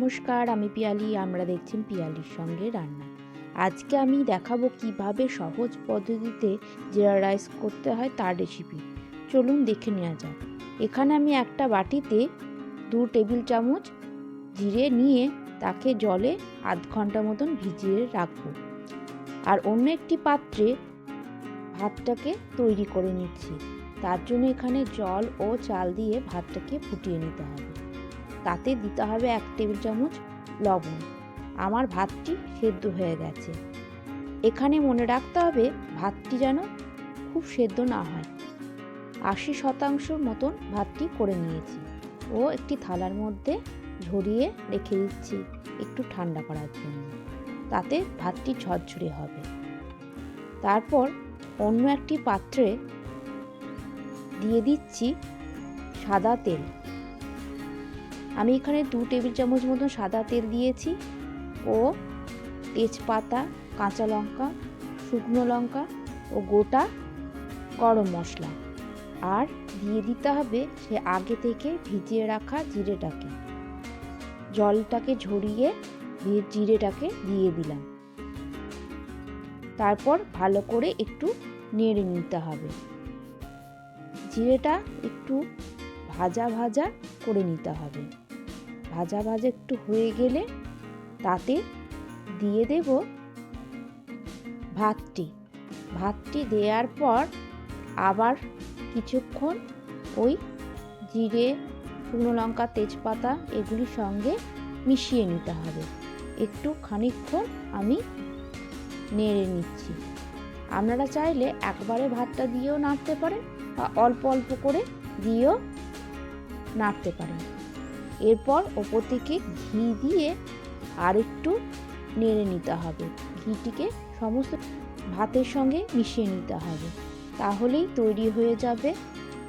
নমস্কার, আমি পিয়ালি, আমরা দেখছেন পিয়ালির সঙ্গে রান্না। আজকে আমি দেখাবো কীভাবে সহজ পদ্ধতিতে জিরা রাইস করতে হয় তার রেসিপি চলুন দেখে নেওয়া যাক। এখানে আমি একটা বাটিতে দু টেবিল চামচ জিরে নিয়ে তাকে জলে আধ ঘণ্টা মতন ভিজিয়ে রাখব। আর অন্য একটি পাত্রে ভাতটাকে তৈরি করে নিচ্ছি। তার জন্য এখানে জল ও চাল দিয়ে ভাতটাকে ফুটিয়ে নিতে হবে। তাতে দিতে হবে এক টেবিল চামচ লবণ। আমার ভাতটি সেদ্ধ হয়ে গেছে। এখানে মনে রাখতে হবে ভাতটি যেন খুব সেদ্ধ না হয়। আশি শতাংশ মতন ভাতটি করে নিয়েছি। ও একটি থালার মধ্যে ঝরিয়ে রেখে দিচ্ছি একটু ঠান্ডা করার জন্য। তাতে ভাতটি ঝরঝরে হবে। তারপর অন্য একটি পাত্রে দিয়ে দিচ্ছি সাদা তেল। আমি এখানে দু টেবিল চামচ মতন সাদা তেল দিয়েছি ও তেজপাতা, কাঁচা লঙ্কা, শুকনো লঙ্কা ও গোটা গরম মশলা। আর দিয়ে দিতে হবে সে আগে থেকে ভিজিয়ে রাখা জিরেটাকে। জলটাকে ঝরিয়ে জিরেটাকে দিয়ে দিলাম। তারপর ভালো করে একটু নেড়ে নিতে হবে। জিরেটা একটু ভাজা ভাজা করে নিতে হবে। ভাজা ভাজা একটু হয়ে গেলে তাতে দিয়ে দেব ভাতটি। ভাতটি দেওয়ার পর আবার কিছুক্ষণ ওই জিরে, শুকনো লঙ্কা, তেজপাতা এগুলির সঙ্গে মিশিয়ে নিতে হবে। একটু খানিকক্ষণ আমি নেড়ে নিচ্ছি। আপনারা চাইলে একবারে ভাতটা দিয়েও নাড়তে পারেন বা অল্প অল্প করে দিয়েও নাড়তে পারেন এরপর ওপর থেকে ঘি দিয়ে আর একটু নেড়ে নিতে হবে। ঘিটিকে সমস্ত ভাতের সঙ্গে মিশিয়ে নিতে হবে। তাহলেই তৈরি হয়ে যাবে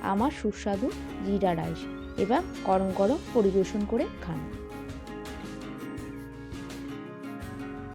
আমার সুস্বাদু জিরা রাইস। এবার গরম গরম পরিবেশন করে খান।